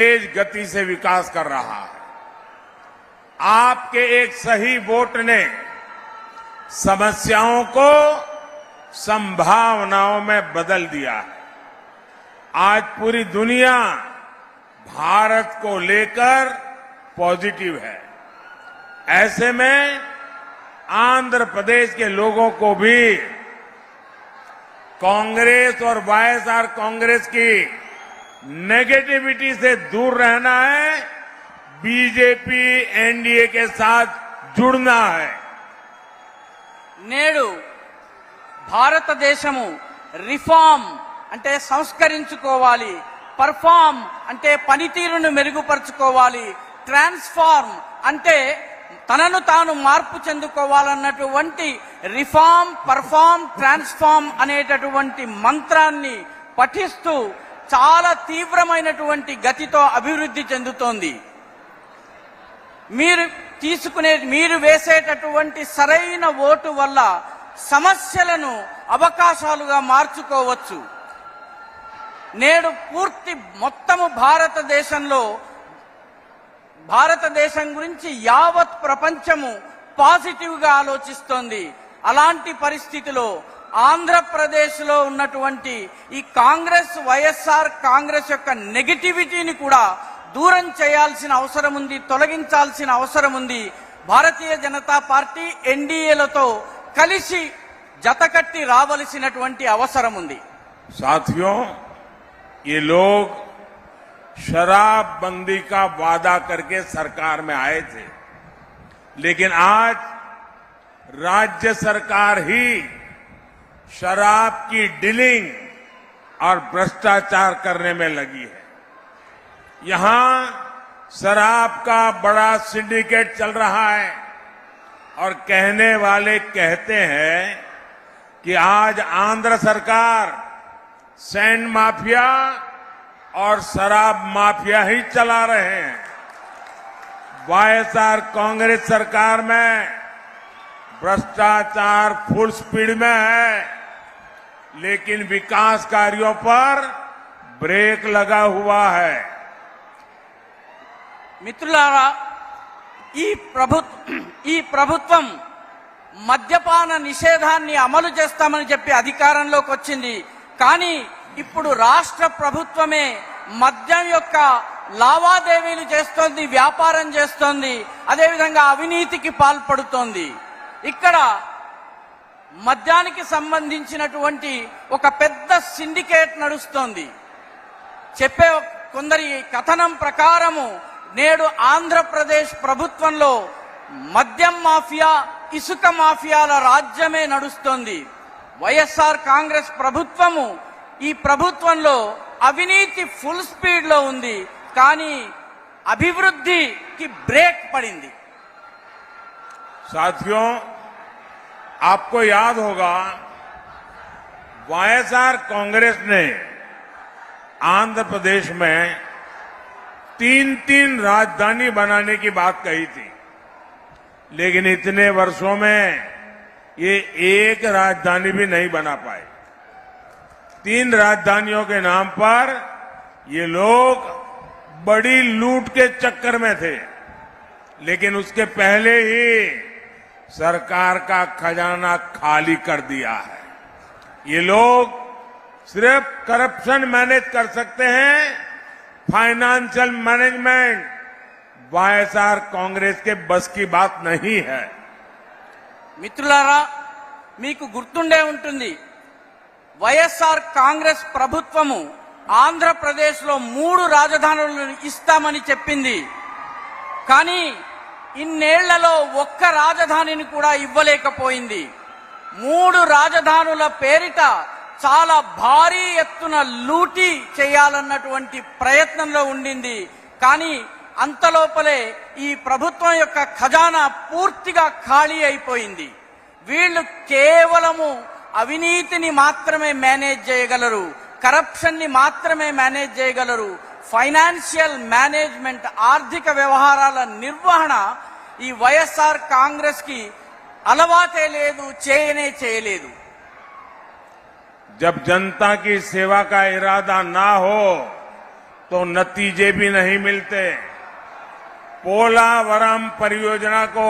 तेज गति से विकास कर रहा है। आपके एक सही वोट ने समस्याओं को संभावनाओं में बदल दिया है। आज पूरी दुनिया भारत को लेकर पॉजिटिव है। ऐसे में आंध्र प्रदेश के लोगों को भी कांग्रेस और वाईएसआर कांग्रेस की नेगेटिविटी से दूर रहना है बीजेपी एनडीए के साथ जुड़ना है నేడు భారతదేశము రిఫార్మ్ అంటే సంస్కరించుకోవాలి పర్ఫార్మ్ అంటే పనితీరును మెరుగుపరుచుకోవాలి ట్రాన్స్ఫార్మ్ అంటే తనను తాను మార్పు చెందుకోవాలన్నటువంటి రిఫార్మ్ పర్ఫార్మ్ ట్రాన్స్ఫార్మ్ అనేటటువంటి మంత్రాన్ని పఠిస్తూ చాలా తీవ్రమైనటువంటి గతితో అభివృద్ధి చెందుతోంది. మీరు తీసుకునే మీరు వేసేటటువంటి సరైన ఓటు వల్ల సమస్యలను అవకాశాలుగా మార్చుకోవచ్చు. నేడు పూర్తి మొత్తము భారతదేశంలో భారతదేశం గురించి యావత్ ప్రపంచము పాజిటివ్గా ఆలోచిస్తోంది. అలాంటి పరిస్థితిలో ఆంధ్రప్రదేశ్ లో ఉన్నటువంటి ఈ కాంగ్రెస్ వైఎస్ఆర్ కాంగ్రెస్ యొక్క నెగటివిటీని కూడా దూరం చేయాల్సిన అవసరం ఉంది తొలగించాల్సిన అవసరం ఉంది భారతీయ జనతా పార్టీ ఎన్డీఏలతో కలిసి జతకట్టి రావలసినటువంటి అవసరం ఉంది साथियों ये लोग शराबबंदी का वादा करके सरकार में आए थे लेकिन आज राज्य सरकार ही शराब की डीलिंग और भ्रष्टाचार करने में लगी है। यहाँ शराब का बड़ा सिंडिकेट चल रहा है और कहने वाले कहते हैं कि आज आंध्र सरकार सैंड माफिया और शराब माफिया ही चला रहे हैं। वाईएसआर कांग्रेस सरकार में भ्रष्टाचार फुल स्पीड में है। लेकिन विकास कार्यों पर ब्रेक लगा हुआ है మిత్రులారా ఈ ప్రభుత్వ ఈ ప్రభుత్వం మద్యపాన నిషేధాన్ని అమలు చేస్తామని చెప్పి అధికారంలోకి వచ్చింది కానీ ఇప్పుడు రాష్ట్ర ప్రభుత్వమే మద్యం యొక్క లావాదేవీలు చేస్తోంది వ్యాపారం చేస్తోంది అదేవిధంగా అవినీతికి పాల్పడుతోంది ఇక్కడ మద్యానికి సంబంధించినటువంటి ఒక పెద్ద సిండికేట్ నడుస్తోంది. చెప్పే కొందరి కథనం ప్రకారము నేడు ఆంధ్రప్రదేశ్ ప్రభుత్వంలో మద్యం మాఫియా ఇసుక మాఫియాల రాజ్యమే నడుస్తోంది. వైఎస్ఆర్ కాంగ్రెస్ ప్రభుత్వము ఈ ప్రభుత్వంలో అవినీతి ఫుల్ స్పీడ్లో ఉంది. కానీ అభివృద్ధికి బ్రేక్ పడింది. సాధ్యం आपको याद होगा वाईएसआर कांग्रेस ने आंध्र प्रदेश में तीन तीन राजधानी बनाने की बात कही थी। लेकिन इतने वर्षों में ये एक राजधानी भी नहीं बना पाए। तीन राजधानियों के नाम पर ये लोग बड़ी लूट के चक्कर में थे। लेकिन उसके पहले ही सरकार का खजाना खाली कर दिया है ये लोग सिर्फ करप्शन मैनेज कर सकते हैं फाइनेंशियल मैनेजमेंट वाईएसआर कांग्रेस के बस की बात नहीं है మిత్రులారా మీకు గుర్తుండే ఉంటుంది వైఎస్ఆర్ కాంగ్రెస్ ప్రభుత్వము ఆంధ్రప్రదేశ్ లో మూడు రాజధానులను ఇస్తామని చెప్పింది కానీ ఇన్నేళ్ళలో ఒక్క రాజధానిని కూడా ఇవ్వలేకపోయింది. మూడు రాజధానుల పేరిట చాలా భారీ ఎత్తున లూటీ చేయాలన్నటువంటి ప్రయత్నంలో ఉండింది. కానీ అంతలోపలే ఈ ప్రభుత్వం యొక్క ఖజానా పూర్తిగా ఖాళీ అయిపోయింది. వీళ్ళు కేవలము అవినీతిని మాత్రమే మేనేజ్ చేయగలరు కరప్షన్ని మాత్రమే మేనేజ్ చేయగలరు ఫైనాన్షియల్ మేనేజ్మెంట్ ఆర్థిక వ్యవహారాల నిర్వహణ ఈ వైఎస్ఆర్ కాంగ్రెస్ కి అలవాటే లేదు చేయనే చేయలేదు जब जनता की सेवा का इरादा ना हो तो नतीजे भी नहीं मिलते पोलावरम परियोजना को